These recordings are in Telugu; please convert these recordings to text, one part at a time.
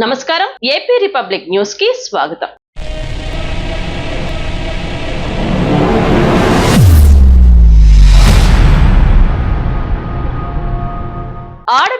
నమస్కారం. ఏపీ రిపబ్లిక్ న్యూస్కి స్వాగతం.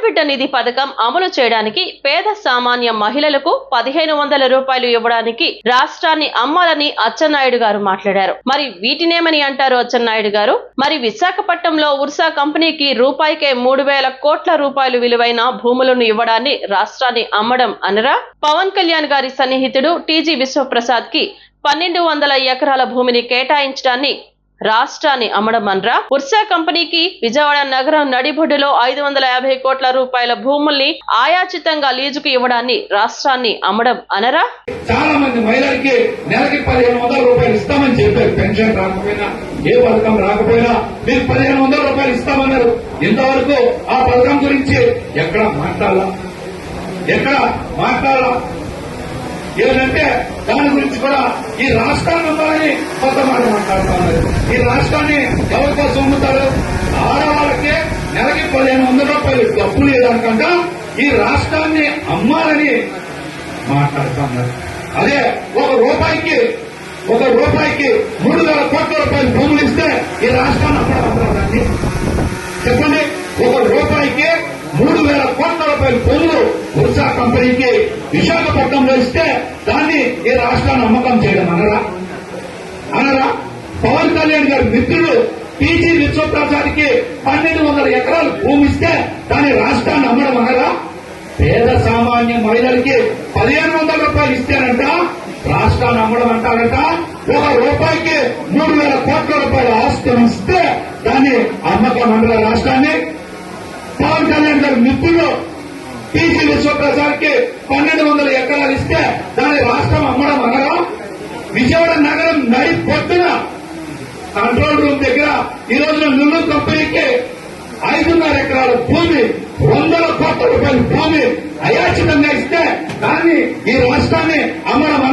ఆడబిడ్డ నిధి పథకం అమలు చేయడానికి పేద సామాన్య మహిళలకు పదిహేను వందల రూపాయలు ఇవ్వడానికి రాష్ట్రాన్ని అమ్మాలని అచ్చెన్నాయుడు గారు మాట్లాడారు. మరి వీటినేమని అంటారు అచ్చెన్నాయుడు గారు? మరి విశాఖపట్నంలో ఉర్సా కంపెనీకి రూపాయికే మూడు వేల కోట్ల రూపాయలు విలువైన భూములను ఇవ్వడాన్ని రాష్ట్రాన్ని అమ్మడం అనరా? పవన్ కళ్యాణ్ గారి సన్నిహితుడు టీజీ విశ్వప్రసాద్కి పన్నెండు వందల ఎకరాల భూమిని కేటాయించడాన్ని రాష్ట్రాన్ని అమ్మడమన్రా? ఉర్సా కంపెనీకి విజయవాడ నగరం నడిబొడ్డులో ఐదు వందల యాభై కోట్ల రూపాయల భూముల్ని ఆయాచితంగా లీజుకు ఇవ్వడాన్ని రాష్ట్రాన్ని అమ్మడం అనరా? చాలా మంది మహిళలకి నెలకి పదిహేను వందల రూపాయలు ఇస్తామని చెప్పారు. పెన్షన్ రాకపోయినా ఏ పథకం రాకపోయినా మీరు పదిహేను వందల రూపాయలు ఇస్తామన్నారు. ఇంతవరకు ఆ పథకం గురించి ఎక్కడ మాట్లాడాలా? ఎక్కడ మాట్లాడాలా? ఏదంటే దాని గురించి కూడా ఈ రాష్ట్రాన్ని ఉండాలని కొత్త మాట మాట్లాడుతున్నారు ఈ రాష్ట్రాన్ని ఎవరి కోసం అమ్ముతారు ఆడవాళ్ళకే నెలకి పదిహేను వందల రూపాయలు డబ్బు లేదనుకుంటా ఈ రాష్ట్రాన్ని అమ్మాలని మాట్లాడుతున్నారు. అదే ఒక రూపాయికి ఒక రూపాయికి మూడు వేల కోట్ల రూపాయలు భూములు ఇస్తే ఈ రాష్ట్రాన్ని అప్పడమంటారండి చెప్పండి ఒక రూపాయికి మూడు వేల కోట్ల రూపాయల భూములు ఉర్సా కంపెనీకి విశాఖపట్నంలో ఇస్తే దాన్ని ఈ రాష్ట్రాన్ని అమ్మకం చేయడం అనరా? అనరా? పవన్ కళ్యాణ్ గారి మిత్రుడు పీజీ విశ్వప్రసాద్కి పన్నెండు వందల ఎకరాలు భూమి ఇస్తే దాని రాష్ట్రాన్ని అమ్మడం అనగా పేద సామాన్య మహిళలకి పదిహేను వందల రూపాయలు ఇస్తేనంట రాష్ట్రాన్ని అమ్మడం అంటారంట. ఒక రూపాయికి మూడు వేల కోట్ల రూపాయల ఆస్తులు ఇస్తే దాన్ని అమ్మకం మండల రాష్ట్రాన్ని. పవన్ కళ్యాణ్ గారి మిత్రులు పీజీ విశ్వప్రసాద్కి పన్నెండు వందల ఎకరాలు ఇస్తే దాని రాష్ట్రం అమ్మడం అనగా విజయవాడ కంట్రోల్ రూమ్ దగ్గర ఈ రోజున నెల్లూరు కంపెనీకి ఐదున్నర ఎకరాల భూమి వందల కోట్ల రూపాయల భూమి అయాచితంగా ఇస్తే దాన్ని ఈ రాష్ట్రాన్ని అమ్మడం